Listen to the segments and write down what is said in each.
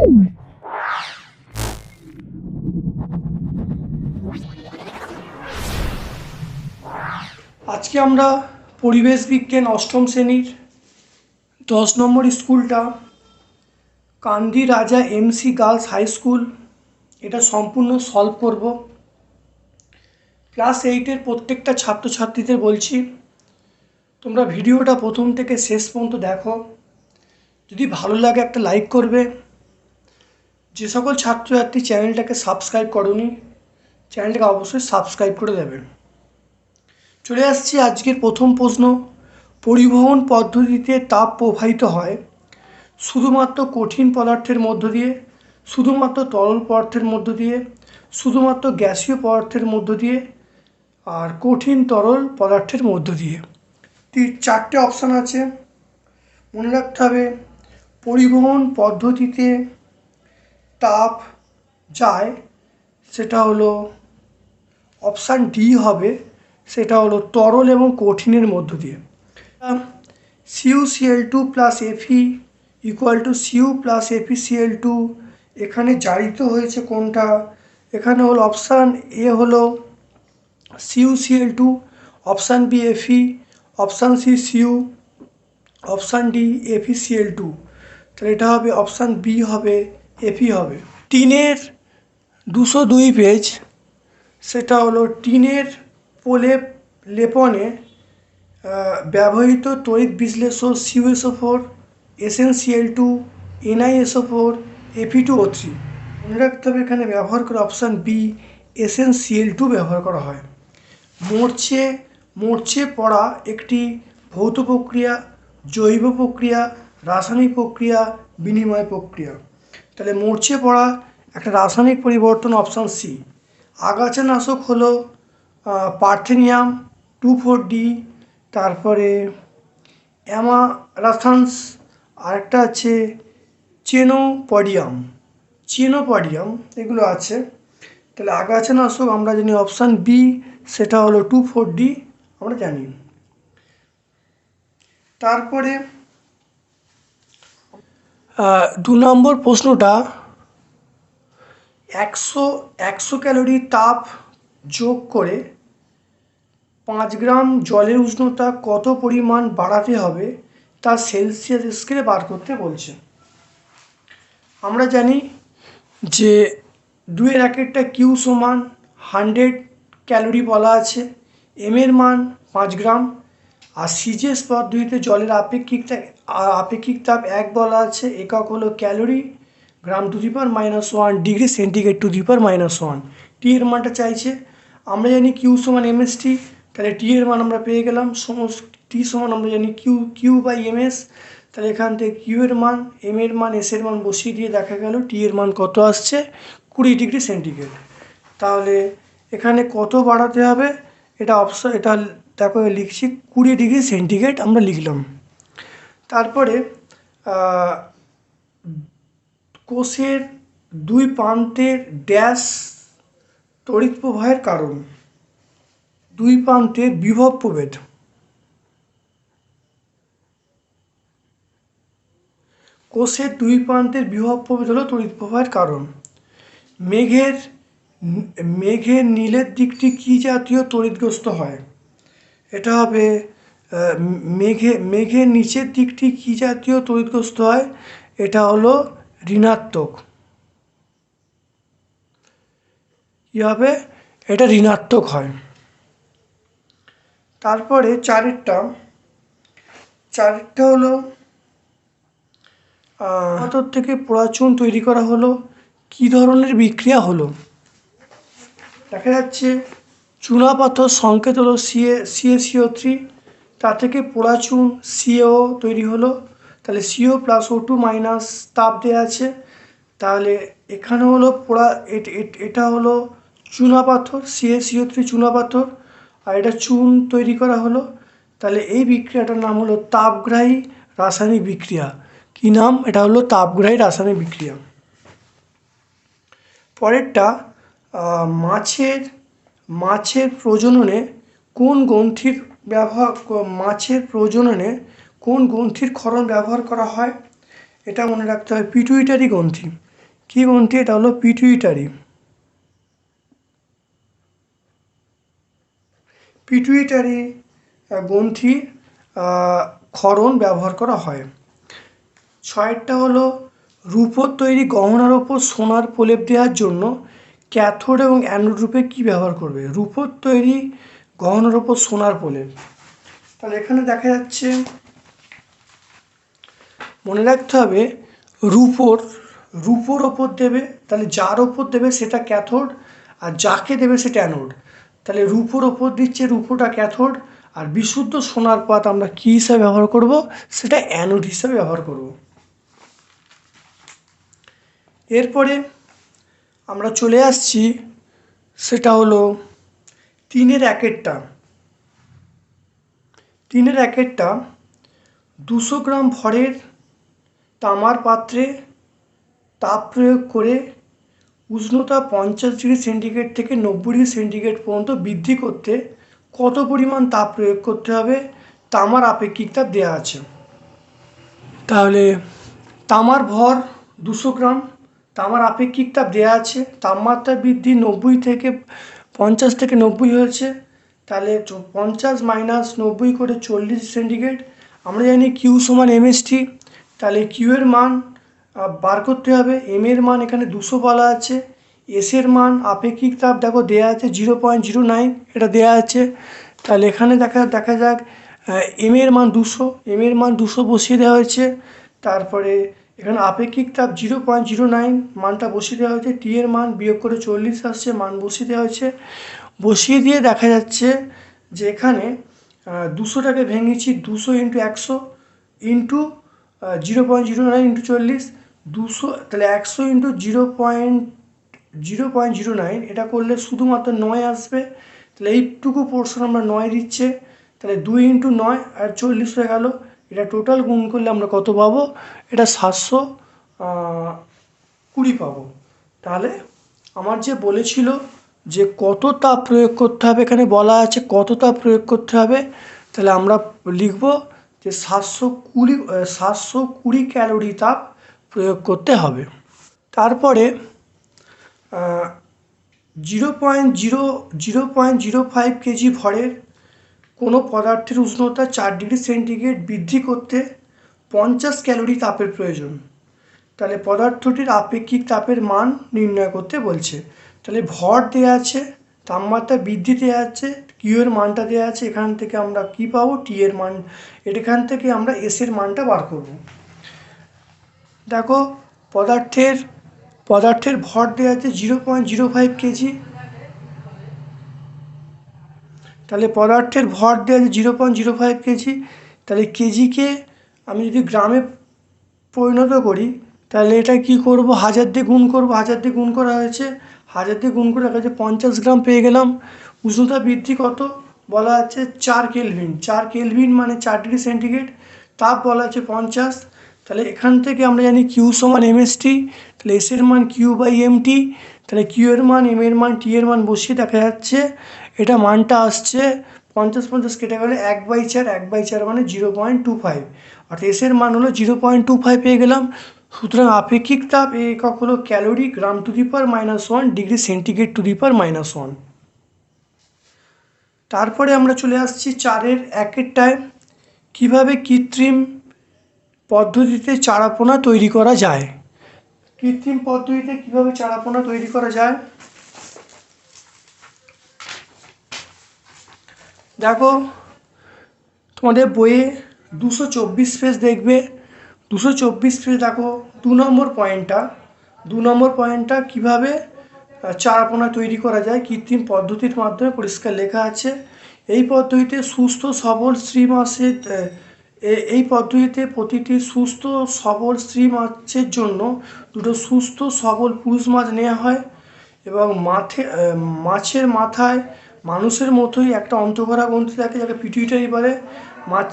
আজকে আমরা পরিবেশ বিজ্ঞান অষ্টম শ্রেণির দশ নম্বর স্কুলটা কান্দি Raja MC girls high school, এটা সম্পূর্ণ সলভ করব। ক্লাস এইটের প্রত্যেকটা ছাত্রছাত্রীদের বলছি, তোমরা ভিডিওটা প্রথম থেকে শেষ পর্যন্ত দেখো। যদি ভালো লাগে একটা লাইক করবে যে সকল ছাত্র ছাত্রছাত্রী চ্যানেলটাকে সাবস্ক্রাইব করনি, চ্যানেলটাকে অবশ্যই সাবস্ক্রাইব করে দেবে চলে আসছি আজকের প্রথম প্রশ্ন। পরিবহন পদ্ধতিতে তাপ প্রবাহিত হয় শুধুমাত্র কঠিন পদার্থের মধ্য দিয়ে, শুধুমাত্র তরল পদার্থের মধ্য দিয়ে, শুধুমাত্র গ্যাসীয় পদার্থের মধ্য দিয়ে, আর কঠিন তরল পদার্থের মধ্য দিয়ে। চারটে অপশান আছে। মনে রাখতে হবে, পরিবহন পদ্ধতিতে তাপ যায়, সেটা হলো অপশান ডি হবে, সেটা হলো তরল এবং কঠিনের মধ্য দিয়ে। Cu Cl two plus Fe equal to Cu plus Fe Cl two এখানে জারিত হয়েছে কোনটা? এখানে হলো অপশান এ হলো Cu Cl two option B Fe option C Cu option D Fe Cl two তাহলে এটা হবে অপশান বি হবে। এফি হবে। টিনের দুশো দুই পেজ, সেটা হলো টিনের প্রলেপ লেপনে ব্যবহৃত তড়িৎ বিশ্লেষক C U S O four S N C L two N I S O four A P two O three মনে রাখতে হবে এখানে ব্যবহার করা অপশান বি এসএনসিএল টু ব্যবহার করা হয়। মরচে মরচে পড়া একটি ভৌত প্রক্রিয়া, জৈব প্রক্রিয়া, রাসায়নিক প্রক্রিয়া, বিনিময় প্রক্রিয়া। তাহলে মরচে পড়া একটা রাসায়নিক পরিবর্তন অপশান সি আগাছানাশক হলো পার্থেনিয়াম টু ফোর ডি তারপরে অ্যামারাথান্স আরেকটা আছে চেনোপডিয়াম। চেনোপডিয়াম, এগুলো আছে। তাহলে আগাছানাশক আমরা জানি অপশান বি সেটা হলো টু ফোর ডি আমরা জানি। তারপরে দু নম্বর প্রশ্নটা, একশো একশো ক্যালোরি তাপ যোগ করে পাঁচ গ্রাম জলের উষ্ণতা কত পরিমাণ বাড়াতে হবে তা সেলসিয়াস স্কেলে বার করতে বলছে। আমরা জানি যে দুয়ের একেরটা কিউ সমান হান্ড্রেড ক্যালোরি বলা আছে, এম এর মান পাঁচ গ্রাম আর সিজিএস পদ্ধতিতে জলের আপেক্ষিক আপেক্ষিক তাপ এক বলা আছে, একক হলো calorie, gram to the power minus one degree centigrade to the power minus one. T এর মানটা চাইছে। আমরা জানি কিউ সমান এমএস টি তাহলে টি এর মান আমরা পেয়ে গেলাম। সমস্ত টি সমান আমরা জানি কিউ কিউ বাই এমএস তাহলে এখান থেকে কিউ এর মান এম এর মান এস এর মান বসিয়ে দিয়ে দেখা গেল টি এর মান কত আসছে? কুড়ি ডিগ্রি সেন্টিগ্রেড। তাহলে এখানে কত বাড়াতে হবে? এটা অপশন এটা দেখো লিখছি কুড়ি ডিগ্রি সেন্টিগ্রেড আমরা লিখলাম। তারপরে কোষের দুই প্রান্তের ড্যাশ তড়িৎ প্রবাহের কারণ। দুই প্রান্তের বিভব প্রভেদ। কোষের দুই প্রান্তের বিভব প্রভেদ হলো তড়িৎ প্রবাহের কারণ। মেঘের মেঘের নীলের দিকটি কী জাতীয় তড়িৎগ্রস্ত হয়? এটা হবে মেঘে, মেঘের নিচের দিকটি কী জাতীয় তড়িৎগ্রস্ত হয়? এটা হলো ঋণাত্মক। কী হবে? এটা ঋণাত্মক হয়। তারপরে চারেরটা চারেরটা হলো পাথর থেকে পোড়াচুন তৈরি করা হলো। কী ধরনের বিক্রিয়া হলো? দেখা যাচ্ছে চুনা পাথর সংকেত হলো সিএ সিএসিও থ্রি তা থেকে পোড়াচুন সিও তৈরি হলো। তাহলে CO plus O two minus তাপ দেওয়া আছে। তাহলে এখানে হলো পোড়া, এট- হলো চুনা পাথর সিএসিও থ্রি চুনা পাথর আর এটা চুন তৈরি করা হলো। তাহলে এই বিক্রিয়াটার নাম হলো তাপগ্রাহী রাসায়নিক বিক্রিয়া। কি নাম? এটা হলো তাপগ্রাহী রাসায়নিক বিক্রিয়া। পরেরটা মাছের মাছের প্রজননে কোন গ্রন্থির ব্যবহার মাছের প্রজননে কোন গ্রন্থির ক্ষরণ ব্যবহার করা হয়? এটা মনে রাখতে হবে পিটুইটারি গ্রন্থি। কী গ্রন্থি? এটা হলো পিটুইটারি পিটুইটারি গ্রন্থি ক্ষরণ ব্যবহার করা হয়। ছয়েরটা হলো রূপোর তৈরি গহনার ওপর সোনার প্রলেপ দেওয়ার জন্য ক্যাথোড এবং অ্যানোড রূপে কী ব্যবহার করবে? রূপোর তৈরি গহনার ওপর সোনার পোলে। তাহলে এখানে দেখা যাচ্ছে, মনে রাখতে হবে, রূপোর রূপোর ওপর দেবে, তাহলে যার ওপর দেবে সেটা ক্যাথোড, আর যাকে দেবে সেটা অ্যানোড। তাহলে রূপোর ওপর দিচ্ছে রূপোটা ক্যাথোড, আর বিশুদ্ধ সোনার পাত আমরা কী হিসাবে ব্যবহার করব? সেটা অ্যানোড হিসাবে ব্যবহার করব। এরপরে আমরা চলে আসছি, সেটা হলো তিনের একেরটা। তিনের একেরটা দুশো গ্রাম ভরের তামার পাত্রে তাপ প্রয়োগ করে উষ্ণতা পঞ্চাশ ডিগ্রি সেন্টিগ্রেড থেকে নব্বই ডিগ্রি সেন্টিগ্রেড পর্যন্ত বৃদ্ধি করতে কত পরিমাণ তাপ প্রয়োগ করতে হবে, তামার আপেক্ষিক তাপ দেওয়া আছে। তাহলে তামার ভর দুশো গ্রাম তামার আপেক্ষিক তাপ দেওয়া আছে। তাপমাত্রা বৃদ্ধি নব্বই থেকে পঞ্চাশ থেকে নব্বই হয়েছে। তাহলে পঞ্চাশ মাইনাস নব্বই করে চল্লিশ সেন্টিগ্রেড আমরা জানি কিউ সমান এমএসটি তাহলে কিউ এর মান বার করতে হবে। এম এর মান এখানে দুশো বলা আছে। এস এর মান আপেক্ষিক তাপ, দেখো দেওয়া আছে জিরো পয়েন্ট জিরো নাইন এটা দেওয়া আছে। তাহলে এখানে দেখা দেখা যাক এম এর মান দুশো। এম এর মান দুশো বসিয়ে দেওয়া হয়েছে। তারপরে এখানে আপেক্ষিক তাপ জিরো পয়েন্ট জিরো নাইন, মানটা বসিয়ে দেওয়া হয়েছে টি এর মান বিয়োগ করে চল্লিশ আসছে, মান বসিয়ে দেওয়া হয়েছে। বসিয়ে দিয়ে দেখা যাচ্ছে যে এখানে দুশোটাকে ভেঙেছি, দুশো ইন্টু একশো into zero point zero nine into চল্লিশ, দুশো, তাহলে একশো into zero point zero point zero nine, এটা করলে শুধুমাত্র নয় আসবে। তাহলে এইটুকু পোর্শন আমরা নয় দিচ্ছে, তাহলে দুই ইন্টু নয়, আর চল্লিশ হয়ে গেল। এটা টোটাল গুণ করলে আমরা কত পাবো? এটা সাতশো কুড়ি পাবো। তাহলে আমার যে বলেছিল যে কত তাপ প্রয়োগ করতে হবে, এখানে বলা আছে কত তাপ প্রয়োগ করতে হবে, তাহলে আমরা লিখব যে সাতশো কুড়ি সাতশো কুড়ি ক্যালোরি তাপ প্রয়োগ করতে হবে। তারপরে zero point zero zero point zero five kg ভরের কোনো পদার্থের উষ্ণতা চার ডিগ্রি সেন্টিগ্রেড বৃদ্ধি করতে পঞ্চাশ ক্যালোরি তাপের প্রয়োজন। তাহলে পদার্থটির আপেক্ষিক তাপের মান নির্ণয় করতে বলছে। তাহলে ভর দেওয়া আছে, তাপমাত্রা বৃদ্ধি দেওয়া আছে কিউ এর মানটা দেওয়া আছে, এখান থেকে আমরা কি পাবো? টি এর মান, এখান থেকে আমরা এস এর মানটা বার করব। দেখো, পদার্থের পদার্থের ভর দেওয়া আছে zero point zero five kg. তাহলে পদার্থের ভর দেওয়া zero point zero five kg, তাহলে কেজিকে আমি যদি গ্রামে পরিণত করি, তাহলে এটা কি করব? হাজার দিয়ে গুণ করব। হাজার দিয়ে গুণ করা হয়েছে। হাজার দিয়ে গুণ করে যাচ্ছে পঞ্চাশ গ্রাম পেয়ে গেলাম। উষ্ণতা বৃদ্ধি কত? বলা আছে চার কেলভিন। চার কেলভিন মানে চার ডিগ্রি সেন্টিগ্রেড। তাপ বলা আছে পঞ্চাশ। তাহলে এখান থেকে আমরা জানি কিউ সমান এমএসটি। তাহলে এস এর মান কিউ বাই এমটি। তাহলে কিউ এর মান, এম এর মান, টি এর মান বসিয়ে দেখা যাচ্ছে এটা মানটা আসছে পঞ্চাশ পঞ্চাশ কেটে গেলে এক বাই চার, এক বাই চার মানে জিরো পয়েন্ট টু ফাইভ। অর্থাৎ এসের মান হলো জিরো পয়েন্ট টু ফাইভ পেয়ে গেলাম। সুতরাং আপেক্ষিক তাপ এই একক হলো calorie gram to the per minus one degree centigrade to the per minus one. তারপরে আমরা চলে আসছি চারের একেরটায় কীভাবে কৃত্রিম পদ্ধতিতে চারাপোনা তৈরি করা যায়? কৃত্রিম পদ্ধতিতে কীভাবে চারাপোনা তৈরি করা যায়? দেখো, তোমাদের বইয়ে দুশো চব্বিশ পেজ দেখবে। দুশো চব্বিশ পেজ দেখো, দু নম্বর পয়েন্টটা দু নম্বর পয়েন্টটা কীভাবে চারাপোনা তৈরি করা যায়, কৃত্রিম পদ্ধতির মাধ্যমে পরিষ্কার লেখা আছে। এই পদ্ধতিতে সুস্থ, সবল স্ত্রী এ- এই পদ্ধতিতে প্রতিটি সুস্থ, সবল স্ত্রী মাছের জন্য দুটো সুস্থ, সবল পুরুষ মাছ নেওয়া হয় এবং মাঠে মাছের মাথায় মানুষের মতোই একটা অন্তঃকরা গ্রন্থি থাকে যাকে পিটুইটারি বলে। মাছ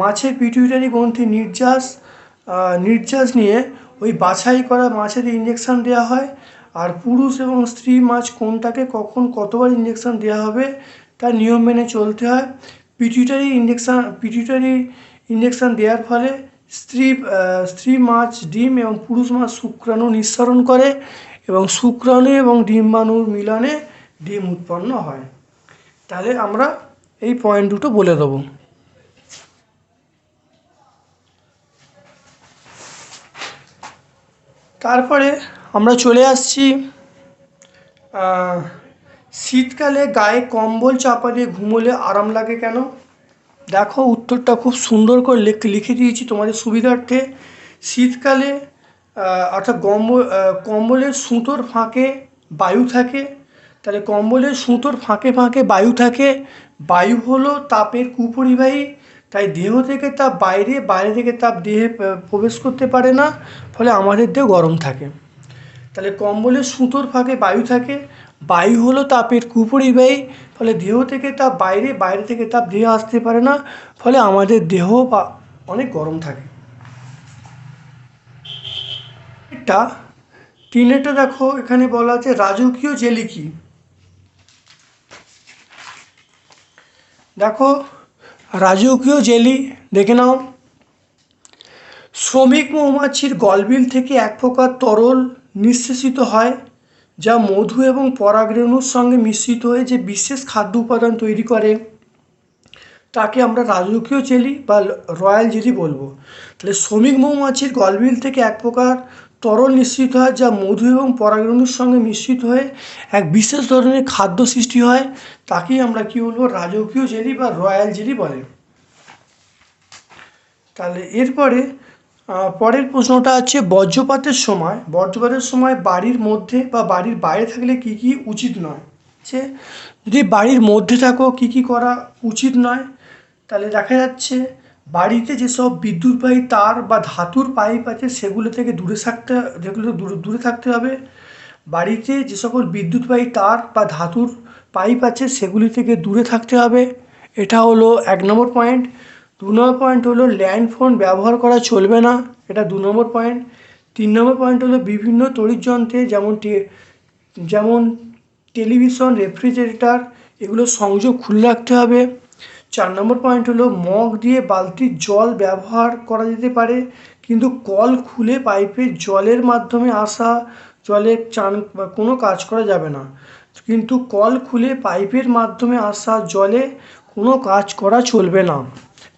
মাছের পিটুইটারি গ্রন্থি নির্যাস নির্যাস নিয়ে ওই বাছাই করা মাছের ইঞ্জেকশান দেওয়া হয়। আর পুরুষ এবং স্ত্রী মাছ কোনটাকে কখন কতবার ইঞ্জেকশান দেওয়া হবে, তার নিয়ম মেনে চলতে হয়। পিটুইটারি ইঞ্জেকশান পিটুইটারি ইঞ্জেকশান দেওয়ার ফলে স্ত্রী স্ত্রী মাছ ডিম এবং পুরুষ মাছ শুক্রাণু নিঃসরণ করে এবং শুক্রাণু এবং ডিম্বাণুর মিলনে ডিম উৎপন্ন হয়। তাহলে আমরা এই পয়েন্ট দুটো বলে দেবো। তারপরে আমরা চলে আসছি শীতকালে গায়ে কম্বল চাপা দিয়ে ঘুমোলে আরাম লাগে কেন? দেখো, উত্তরটা খুব সুন্দর করে লেখ- দিয়েছি তোমাদের সুবিধার্থে। শীতকালে অর্থাৎ কম্বল কম্বলের সুতোর ফাঁকে বায়ু থাকে তাহলে কম্বলের সুতোর ফাঁকে ফাঁকে বায়ু থাকে। বায়ু হলো তাপের কুপরিবাহী, তাই দেহ থেকে তাপ বাইরে বাইরে থেকে তাপ দেহে প্রবেশ করতে পারে না, ফলে আমাদের দেহ গরম থাকে। তাহলে কম্বলের সুতোর ফাঁকে বায়ু থাকে। বায়ু হলো তাপের কুপরিবাহী, ফলে দেহ থেকে তাপ বাইরে বাইরে থেকে তাপ দেহে আসতে পারে না, ফলে আমাদের দেহ বা অনেক গরম থাকে। এটা তিনেরটা দেখো, এখানে বলা আছে রাজকীয় জেলি দেখো, রাজকীয় জেলি, দেখে নাও। শ্রমিক মৌমাছির গলবিল থেকে এক প্রকার তরল নিঃশেষিত হয়, যা মধু এবং পরাগরেণুর সঙ্গে মিশ্রিত হয়ে যে বিশেষ খাদ্য উপাদান তৈরি করে। তাকে আমরা রাজকীয় জেলি বা রয়্যাল জেলি বলব। তাহলে শ্রমিক মৌমাছির গলবিল থেকে এক প্রকার তরল নিঃসৃত হয়, যা মধু এবং পরাগরেণুর সঙ্গে মিশ্রিত হয়ে এক বিশেষ ধরনের খাদ্য সৃষ্টি হয়। তাকেই আমরা কি বলব? রাজকীয় জেলি বা রয়্যাল জেলি বলে। তাহলে এরপরে পরের প্রশ্নটা আছে, বজ্রপাতের সময় বজ্রপাতের সময় বাড়ির মধ্যে বা বাড়ির বাইরে থাকলে কি কি উচিত নয়? যে যদি বাড়ির মধ্যে থাকো, কি কি করা উচিত নয়? তাহলে দেখা যাচ্ছে বাড়িতে যেসব বিদ্যুৎবাহী তার বা ধাতুর পাইপ আছে, সেগুলো থেকে দূরে থাকতে, যেগুলো দূরে থাকতে হবে। বাড়িতে যে সকল বিদ্যুৎবাহী তার বা ধাতুর পাইপ আছে, সেগুলি থেকে দূরে থাকতে হবে। এটা হলো এক নম্বর পয়েন্ট। দু নম্বর পয়েন্ট হলো ল্যান্ড ফোন ব্যবহার করা চলবে না। এটা দু নম্বর পয়েন্ট। তিন নম্বর পয়েন্ট হলো বিভিন্ন তড়িৎ যন্ত্রে, যেমন যেমন টেলিভিশন, রেফ্রিজারেটর, এগুলো সংযোগ খুলে রাখতে হবে। চার নম্বর পয়েন্ট হলো, মগ দিয়ে বালতির জল ব্যবহার করা যেতে পারে, কিন্তু কল খুলে পাইপের জলের মাধ্যমে আসা জলে চান, কোনো কাজ করা যাবে না। কিন্তু কল খুলে পাইপের মাধ্যমে আসা জলে কোনো কাজ করা চলবে না।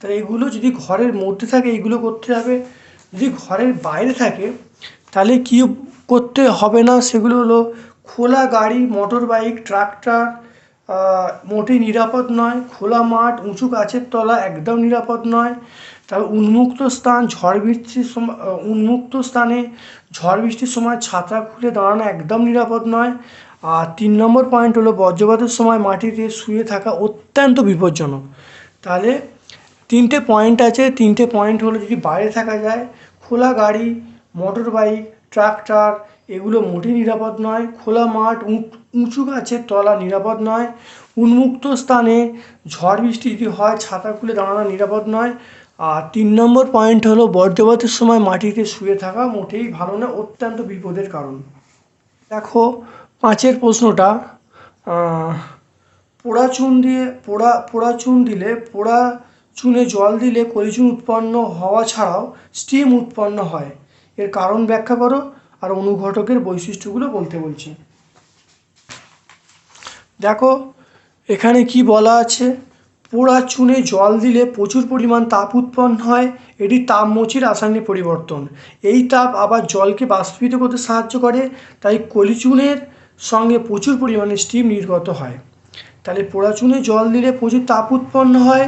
তাই এগুলো যদি ঘরের মধ্যে থাকে, এগুলো করতে হবে। যদি ঘরের বাইরে থাকে, তাহলে কি করতে হবে না? সেগুলো হলো, খোলা গাড়ি মোটর বাইক ট্রাক্টর মোটেই নিরাপদ নয়, খোলা মাঠ, উঁচু গাছের তলা একদম নিরাপদ নয়। তারপর উন্মুক্ত স্থান ঝড় বৃষ্টির সময় উন্মুক্ত স্থানে ঝড় বৃষ্টির সময় ছাতা খুলে দাঁড়ানো একদম নিরাপদ নয়। আর তিন নম্বর পয়েন্ট হলো বজ্রপাতের সময় মাটিতে শুয়ে থাকা অত্যন্ত বিপজ্জনক। তাহলে তিনটে পয়েন্ট আছে, তিনটে পয়েন্ট হলো যদি বাইরে থাকা যায়, খোলা গাড়ি মোটর বাইক ট্রাক্টর এগুলো মোটেই নিরাপদ নয়, খোলা মাঠ, উঁচ- গাছের তলা নিরাপদ নয়, উন্মুক্ত স্থানে ঝড় বৃষ্টি যদি হয়, ছাতা খুলে দাঁড়ানো নিরাপদ নয়। আর তিন নম্বর পয়েন্ট হলো বজ্রপাতের সময় মাটিতে শুয়ে থাকা মোটেই ভালো না, অত্যন্ত বিপদের কারণ। দেখো, পাঁচের প্রশ্নটা পোড়া চুন দিয়ে, পোড়া পোড়া চুন দিলে পোড়া চুনে জল দিলে কলিচুন উৎপন্ন হওয়া ছাড়াও স্টিম উৎপন্ন হয়। এর কারণ ব্যাখ্যা করো। আর অনুঘটকের বৈশিষ্ট্যগুলো বলতে বলছি। দেখো, এখানে কি বলা আছে? পোড়া চুনে জল দিলে প্রচুর পরিমাণ তাপ উৎপন্ন হয়, এটি তাপমোচী রাসায়নিক পরিবর্তন। এই তাপ আবার জলকে বাষ্পীত করতে সাহায্য করে, তাই কলিচুনের সঙ্গে প্রচুর পরিমাণে স্টিম নির্গত হয়। তাহলে পোড়া চুনে জল দিলে প্রচুর তাপ উৎপন্ন হয়,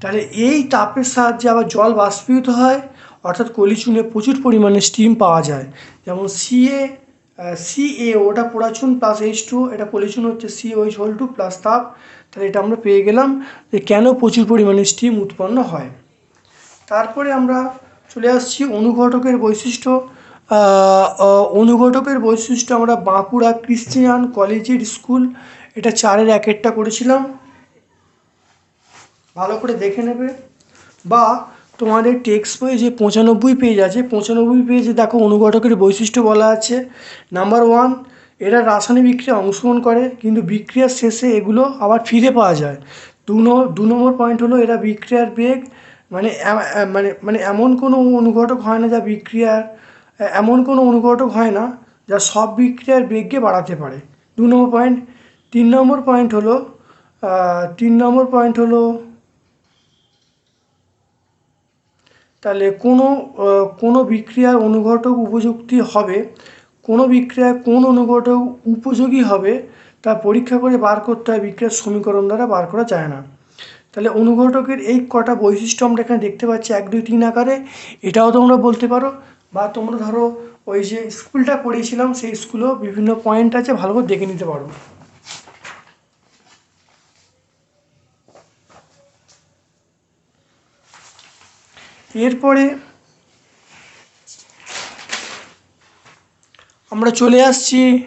তাহলে এই তাপের সাহায্যে আবার জল বাষ্পীভূত হয় অর্থাৎ কলিচুনে প্রচুর পরিমাণে স্টিম পাওয়া যায়। যেমন সিএ সিএ ওটা পোড়াচুন প্লাস এইচ টু এটা কলিচুন হচ্ছে C O H whole two plus তাপ। তাহলে এটা আমরা পেয়ে গেলাম যে কেন প্রচুর পরিমাণে স্টিম উৎপন্ন হয়। তারপরে আমরা চলে আসছি অনুঘটকের বৈশিষ্ট্য। অনুঘটকের বৈশিষ্ট্য আমরা বাঁকুড়া ক্রিশ্চিয়ান কলেজের স্কুল, এটা চারের এক একটা করেছিলাম। ভালো করে দেখে নেবে। বা তোমাদের টেক্সট বই যে পঁচানব্বই পেজ আছে, পঁচানব্বই পেজে দেখো অনুঘটকের বৈশিষ্ট্য বলা আছে। নাম্বার ওয়ান এরা রাসায়নিক বিক্রিয়া অংশগ্রহণ করে, কিন্তু বিক্রিয়ার শেষে এগুলো আবার ফিরে পাওয়া যায়। দু দু নম্বর পয়েন্ট হলো এরা বিক্রিয়ার বেগ মানে মানে মানে এমন কোনো অনুঘটক হয় না যা বিক্রিয়ার, এমন কোনো অনুঘটক হয় না যা সব বিক্রিয়ার বেগকে বাড়াতে পারে। দু নম্বর পয়েন্ট তিন নম্বর পয়েন্ট হলো তিন নম্বর পয়েন্ট হলো তাহলে কোনো কোনো বিক্রিয়ার অনুঘটক উপযুক্তি হবে, কোনো বিক্রিয়ায় কোন অনুঘটক উপযোগী হবে, তা পরীক্ষা করে বার করতে হয়, বিক্রিয়ার সমীকরণ দ্বারা বার করা যায় না। তাহলে অনুঘটকের এই কটা বৈশিষ্ট্য আমরা এখানে দেখতে পাচ্ছি, এক, দুই, তিন আকারে। এটাও তোমরা বলতে পারো, বা তোমরা ধরো ওই যে স্কুলটা পড়িয়েছিলাম, সেই স্কুলেও বিভিন্ন পয়েন্ট আছে, ভালো করে দেখে নিতে পারো। এরপরে আমরা চলে আসছি।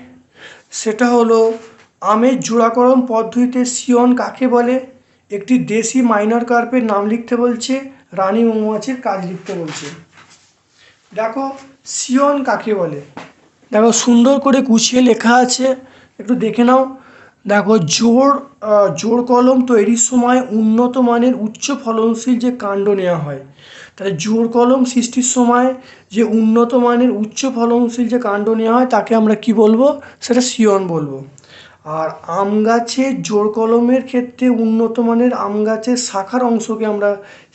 সেটা হলো আমের জোড়াকরণ পদ্ধতিতে সিয়ন কাকে বলে? একটি দেশি মাইনর কার্পের নাম লিখতে বলছে, রানী মৌমাছির কাজ লিখতে বলছে। দেখো, সিয়ন কাকে বলে? দেখো, সুন্দর করে গুছিয়ে লেখা আছে। একটু দেখে নাও। দেখো, জোর জোর কলম তৈরির সময় উন্নত মানের উচ্চ ফলনশীল যে কাণ্ড নেওয়া হয়, তাহলে জোর কলম সৃষ্টির সময় যে উন্নত মানের উচ্চ ফলনশীল যে কাণ্ড নেওয়া হয়, তাকে আমরা কি বলব? সেটা সিয়ন বলব। আর আম গাছে জোর কলমের ক্ষেত্রে উন্নত মানের আম গাছের শাখার অংশকে আমরা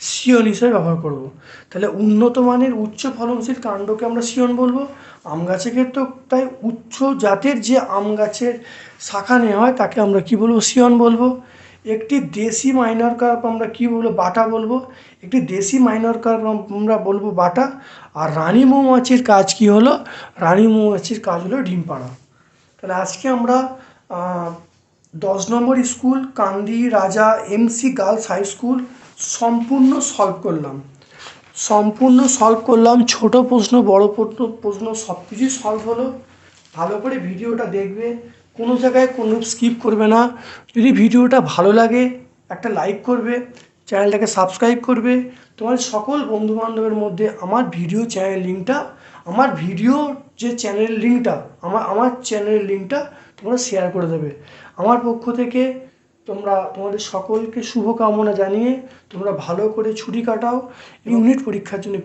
সিয়ন হিসেবে ব্যবহার করব। তাহলে উন্নত মানের উচ্চ ফলনশীল কাণ্ডকে আমরা সিয়ন বলব। আম গাছের ক্ষেত্রেও তাই উচ্চ জাতের যে আম গাছের শাখা নেওয়া হয়, তাকে আমরা কি বলব? সিয়ন বলব। একটি দেশি মাইনর কার্প আমরা কি বলব? বাটা বলব। একটি দেশি মাইনর কার্প আমরা বলব বাটা। আর রানী মৌমাছির কাজ কি হলো? রানী মৌমাছির কাজ হলো ডিম পাড়া তাহলে আজকে আমরা দশ নম্বর school, Kandi Raja MC girls high school সম্পূর্ণ সলভ করলাম। সম্পূর্ণ সলভ করলাম, ছোট প্রশ্ন, বড় প্রশ্ন প্রশ্ন সব কিছুই সলভ হলো। ভালো করে ভিডিওটা দেখবে। কোনো জায়গায় কোনো স্কিপ করবে না। যদি ভিডিওটা ভালো লাগে একটা লাইক করবে চ্যানেলটাকে সাবস্ক্রাইব করবে। তোমার সকল বন্ধুবান্ধবের মধ্যে আমার ভিডিও চ্যানেল লিঙ্কটা আমার ভিডিও যে চ্যানেল লিঙ্কটা আমার আমার চ্যানেলের লিঙ্কটা তোমরা শেয়ার করে দেবে। আমার পক্ষ থেকে তোমরা তোমাদের সকলকে শুভকামনা জানিয়ে তোমরা ভালো করে ছুটি কাটাও। ইউনিট পরীক্ষার জন্য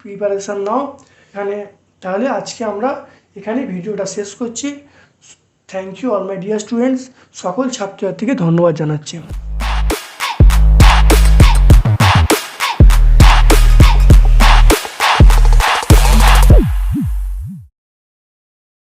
প্রিপারেশান নাও। এখানে তাহলে আজকে আমরা এখানে ভিডিওটা শেষ করছি। Thank you all my dear students সকল ছাত্রছাত্রীকে ধন্যবাদ জানাচ্ছি।